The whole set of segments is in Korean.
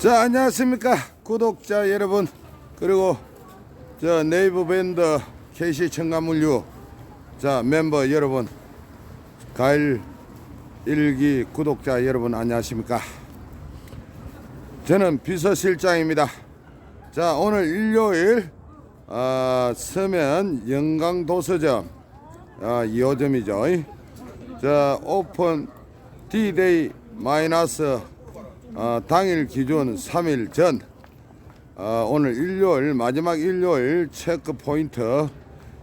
자 안녕하십니까 구독자 여러분. 그리고 저 네이버 밴드 KC 청가물류. 자 멤버 여러분. 가을 일기 구독자 여러분 안녕하십니까? 저는 비서실장입니다. 자 오늘 일요일 아, 서면 영광도서점. 아, 2호점이죠. 자 오픈 D-Day 마이너스 어, 당일 기준 3일 전 어, 오늘 일요일 마지막 일요일 체크 포인트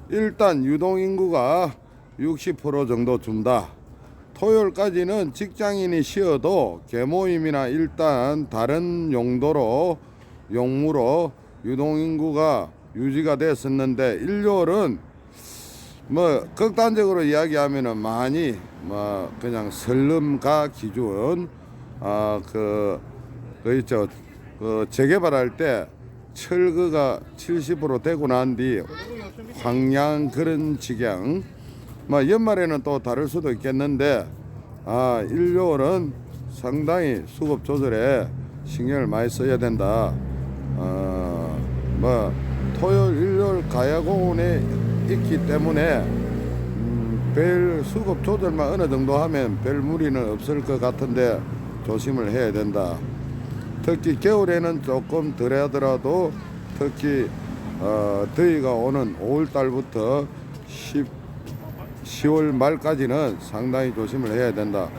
일단 유동 인구가 60% 정도 준다. 토요일까지는 직장인이 쉬어도 개모임이나 일단 다른 용도로 용무로 유동 인구가 유지가 됐었는데 일요일은 뭐 극단적으로 이야기하면은 많이 뭐 그냥 설름가 기준 아그 그 있죠. 그 재개발할 때 철거가 70% 되고 난 뒤 황량 그런 지경. 뭐 연말에는 또 다를 수도 있겠는데 아 일요일은 상당히 수급 조절에 신경을 많이 써야 된다. 어뭐 토요일 일요일 가야공원에 있기 때문에 음, 별 수급 조절만 어느 정도 하면 별 무리는 없을 것 같은데 조심을 해야 된다. 특히 겨울에는 조금 덜 하더라도 특히 어, 더위가 오는 5월 달부터 10, 10월 말까지는 상당히 조심을 해야 된다.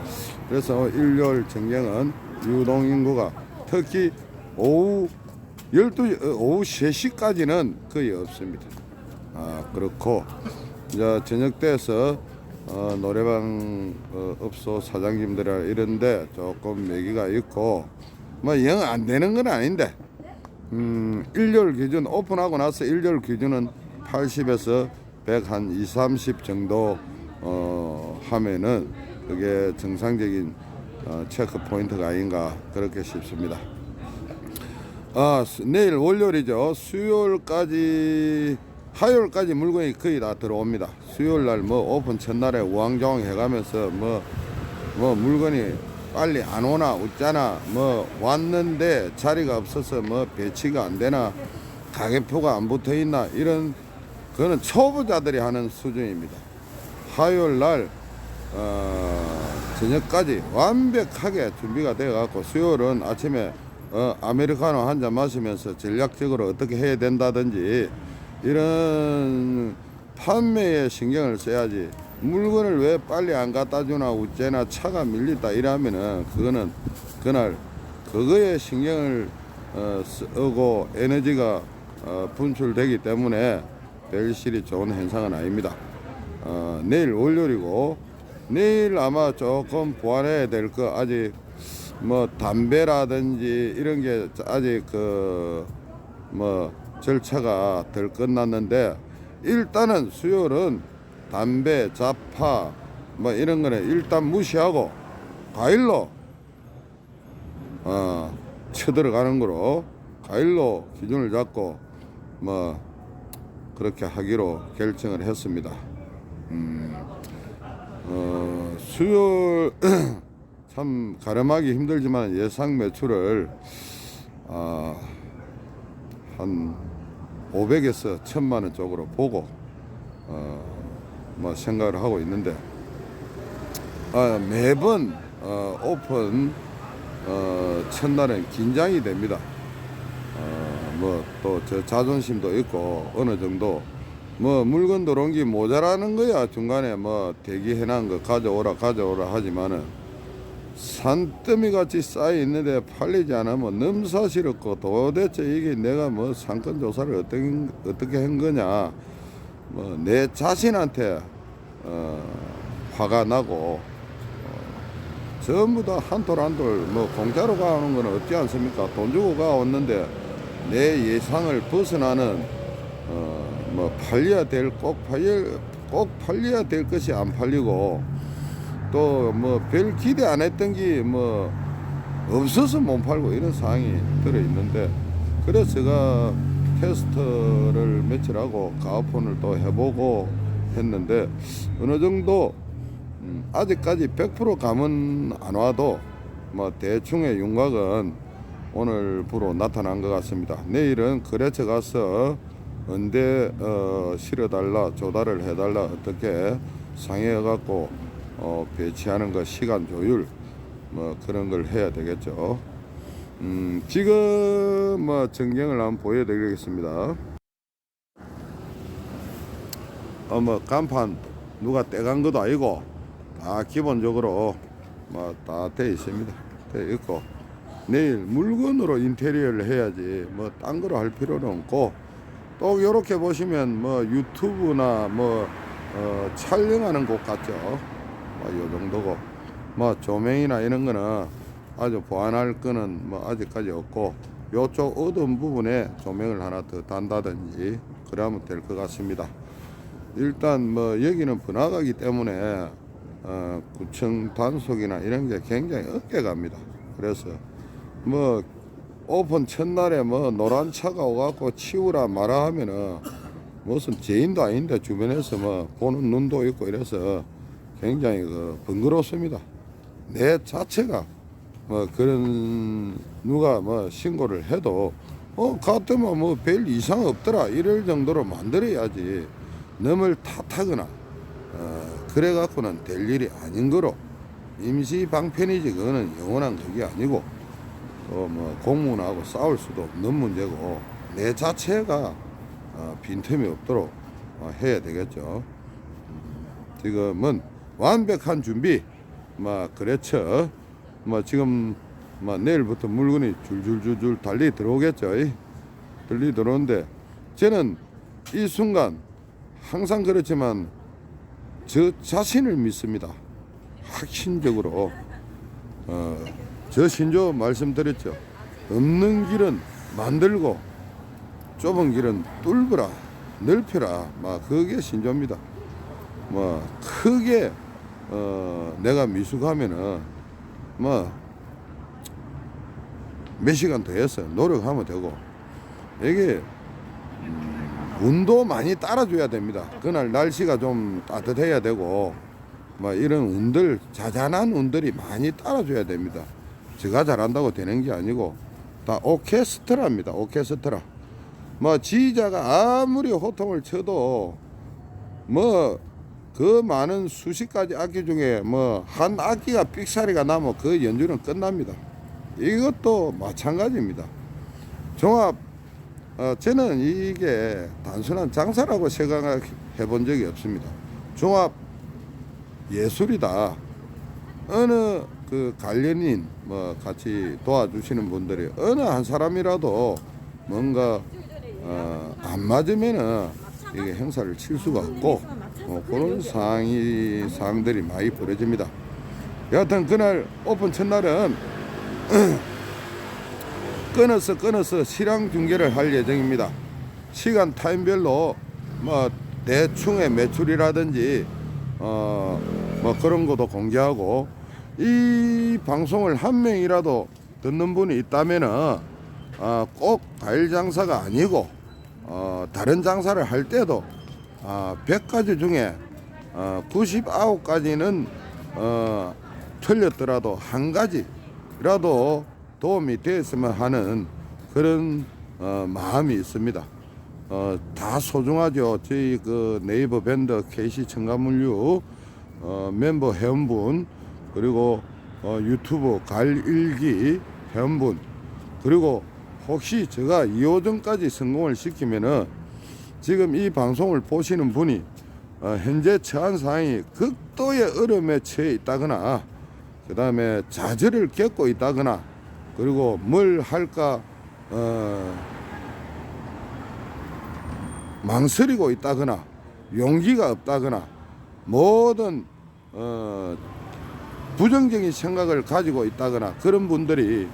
그래서 일요일 정경은 유동 인구가 특히 오후 12, 어, 오후 3시까지는 거의 없습니다. 아, 그렇고 이제 저녁 때서 어, 노래방 어, 업소 사장님들이나 이런데 조금 얘기가 있고 뭐 영 안 되는 건 아닌데 음, 일요일 기준 오픈하고 나서 일요일 기준은 80에서 100 한 2, 30 정도 어, 하면은 그게 정상적인 어, 체크 포인트가 아닌가 그렇게 싶습니다. 아, 수- 내일 월요일이죠. 수요일까지 화요일까지 물건이 거의 다 들어옵니다. 수요일 날 뭐 오픈 첫날에 우왕좌왕 해가면서 뭐 뭐 물건이 빨리 안 오나 웃잖아 뭐 왔는데 자리가 없어서 뭐 배치가 안 되나 가격표가 안 붙어 있나 이런 그거는 초보자들이 하는 수준입니다. 화요일 날 어, 저녁까지 완벽하게 준비가 되어 갖고 수요일은 아침에 어, 아메리카노 한 잔 마시면서 전략적으로 어떻게 해야 된다든지 이런 판매에 신경을 써야지 물건을 왜 빨리 안 갖다 주나 우째나 차가 밀리다 이러면은 그거는 그날 그거에 신경을 어, 쓰고 에너지가 어, 분출되기 때문에 별실이 좋은 현상은 아닙니다. 어, 내일 월요일이고 내일 아마 조금 보완해야 될 거 아직 뭐 담배라든지 이런 게 아직 그뭐 절차가 덜 끝났는데 일단은 수요일은 담배, 자파 뭐 이런 거는 일단 무시하고 과일로 어 쳐들어가는 거로 과일로 기준을 잡고 뭐 그렇게 하기로 결정을 했습니다. 음, 어, 수요일 참 가름하기 힘들지만 예상 매출을 아, 한 500에서 1000만 원 쪽으로 보고 어, 뭐 생각을 하고 있는데 아, 매번 어, 오픈 어, 첫날은 긴장이 됩니다. 어, 뭐또 저 자존심도 있고 어느 정도 뭐 물건 들어온 게 모자라는 거야 중간에 뭐 대기해 놓은 거 가져오라 가져오라 하지만은 산더미 같이 쌓여 있는데 팔리지 않으면 넘사시럽고 도대체 이게 내가 뭐 상권 조사를 어떻게 어떻게 한 거냐 뭐 내 자신한테 어, 화가 나고 어, 전부 다한돌한돌뭐 공짜로 가오는 거는 없지 않습니까? 돈 주고 가왔는데 내 예상을 벗어나는 어 뭐 팔려야 될 꼭 팔려 꼭 팔려야 될 것이 안 팔리고 또 뭐 별 기대 안 했던 게 뭐 없어서 못 팔고 이런 상황이 들어 있는데 그래서 제가 테스트를 며칠 하고 가오폰을 또 해보고 했는데 어느 정도 음, 아직까지 100% 감은 안 와도 뭐 대충의 윤곽은 오늘부로 나타난 것 같습니다. 내일은 거래처 가서 언제 어, 실어달라 조달을 해달라 어떻게 상의해 갖고 어, 배치하는 것 시간 조율 뭐 그런 걸 해야 되겠죠. 음, 지금 뭐 전경을 한번 보여드리겠습니다. 어, 뭐 간판 누가 떼간 것도 아니고 다 기본적으로 뭐 다 돼 있습니다. 돼 있고 내일 물건으로 인테리어를 해야지 뭐 딴 거로 할 필요는 없고 또 이렇게 보시면 뭐 유튜브나 뭐 어, 촬영하는 곳 같죠. 뭐요 정도고 뭐 조명이나 이런 거는 아주 보완할 거는 뭐 아직까지 없고 요쪽 어두운 부분에 조명을 하나 더 단다든지 그러면 될 것 같습니다. 일단 뭐 여기는 번화가기 때문에 어, 구청 단속이나 이런 게 굉장히 어깨 갑니다. 그래서 뭐 오픈 첫날에 뭐 노란 차가 오갖고 치우라 마라 하면은 무슨 죄인도 아닌데 주변에서 뭐 보는 눈도 있고 이래서 굉장히 그 번거롭습니다. 내 자체가 뭐 그런 누가 뭐 신고를 해도 어 같으면 뭐 별 이상 없더라 이럴 정도로 만들어야지 넘을 탓하거나 어 그래 갖고는 될 일이 아닌 거로 임시 방편이지 그거는 영원한 그게 아니고 또 뭐 공무원하고 싸울 수도 없는 문제고 내 자체가 어, 빈틈이 없도록 어, 해야 되겠죠. 지금은 완벽한 준비, 뭐 그렇죠. 뭐 지금 뭐 내일부터 물건이 줄줄줄줄 달리 들어오겠죠. 이. 달리 들어오는데 저는 이 순간 항상 그렇지만 저 자신을 믿습니다. 확신적으로 어, 저 신조 말씀드렸죠. 없는 길은 만들고 좁은 길은 뚫으라 넓혀라 막 그게 신조입니다. 뭐 크게 어, 내가 미숙하면은 뭐 몇 시간 더 해서 노력하면 되고 이게 음, 운도 많이 따라줘야 됩니다. 그날 날씨가 좀 따뜻해야 되고 뭐 이런 운들 자잘한 운들이 많이 따라줘야 됩니다. 제가 잘한다고 되는 게 아니고 다 오케스트라입니다. 오케스트라. 뭐 지휘자가 아무리 호통을 쳐도 뭐 그 많은 수십 가지 악기 중에 뭐 한 악기가 삑사리가 나면 그 연주는 끝납니다. 이것도 마찬가지입니다. 종합 어, 저는 이게 단순한 장사라고 생각해 본 적이 없습니다. 종합 예술이다. 어느 그 관련인 뭐 같이 도와주시는 분들이 어느 한 사람이라도 뭔가 어, 안 맞으면은 이게 행사를 칠 수가 없고 어, 그런 상이 상들이 많이 벌어집니다. 여하튼 그날 오픈 첫날은 끊어서 끊어서 실황 중계를 할 예정입니다. 시간 타임별로 뭐 대충의 매출이라든지 어 뭐 그런 것도 공개하고 이 방송을 한 명이라도 듣는 분이 있다면은 어, 꼭 과일 장사가 아니고 어, 다른 장사를 할 때도 어, 100가지 중에 어, 99가지는 어, 틀렸더라도 한 가지라도 도움이 되었으면 하는 그런 어, 마음이 있습니다. 어, 다 소중하죠. 저희 그 네이버 밴드 KC 청가물류 어, 멤버 회원분 그리고 어, 유튜브 갈일기 회원분 그리고 혹시 제가 2호점까지 성공을 시키면은 지금 이 방송을 보시는 분이 어, 현재 처한 상황이 극도의 어려움에 처해 있다거나 그 다음에 좌절을 겪고 있다거나 그리고 뭘 할까 어, 망설이고 있다거나 용기가 없다거나 모든 어, 부정적인 생각을 가지고 있다거나 그런 분들이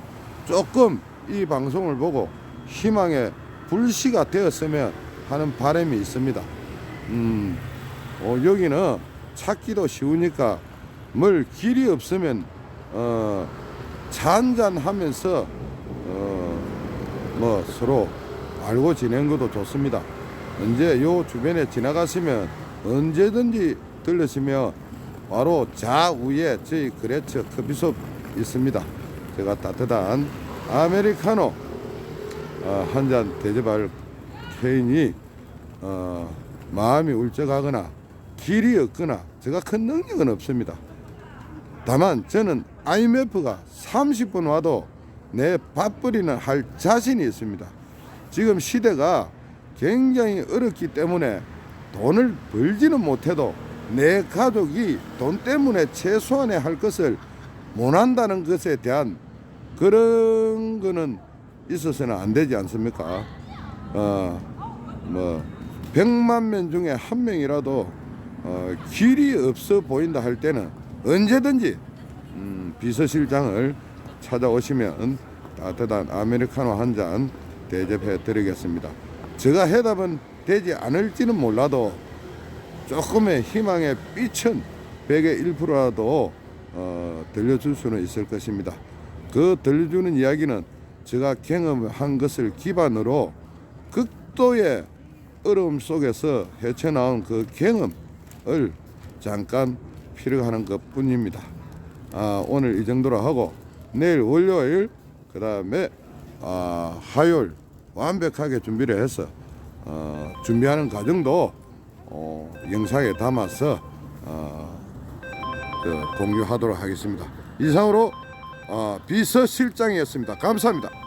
조금 이 방송을 보고 희망의 불씨가 되었으면 하는 바람이 있습니다. 음, 어, 여기는 찾기도 쉬우니까 뭘 길이 없으면 어, 잔잔하면서 어, 뭐 서로 알고 지낸 것도 좋습니다. 언제 요 주변에 지나가시면 언제든지 들르시면 바로 좌우에 저희 거래처 커피숍 있습니다. 제가 따뜻한 아메리카노 어, 한잔 대접할 케인이 어, 마음이 울적하거나 길이 없거나 제가 큰 능력은 없습니다. 다만 저는 IMF가 30분 와도 내 밥벌이는 할 자신이 있습니다. 지금 시대가 굉장히 어렵기 때문에 돈을 벌지는 못해도 내 가족이 돈 때문에 최소한의 할 것을 못한다는 것에 대한 그런 거는 있어서는 안 되지 않습니까? 어, 뭐, 100만 명 중에 한 명이라도 어, 길이 없어 보인다 할 때는 언제든지 음, 비서실장을 찾아오시면 따뜻한 아메리카노 한 잔 대접해 드리겠습니다. 제가 해답은 되지 않을지는 몰라도 조금의 희망의 빛은 100의 1%라도 어, 들려줄 수는 있을 것입니다. 그 들려주는 이야기는 제가 경험한 것을 기반으로 극도의 어려움 속에서 헤쳐 나온 그 경험을 잠깐 필요하는 것 뿐입니다. 아, 오늘 이 정도로 하고 내일 월요일 그 다음에 아, 화요일 완벽하게 준비를 해서 어, 준비하는 과정도 어, 영상에 담아서 어, 그 공유하도록 하겠습니다. 이상으로 어, 비서실장이었습니다. 감사합니다.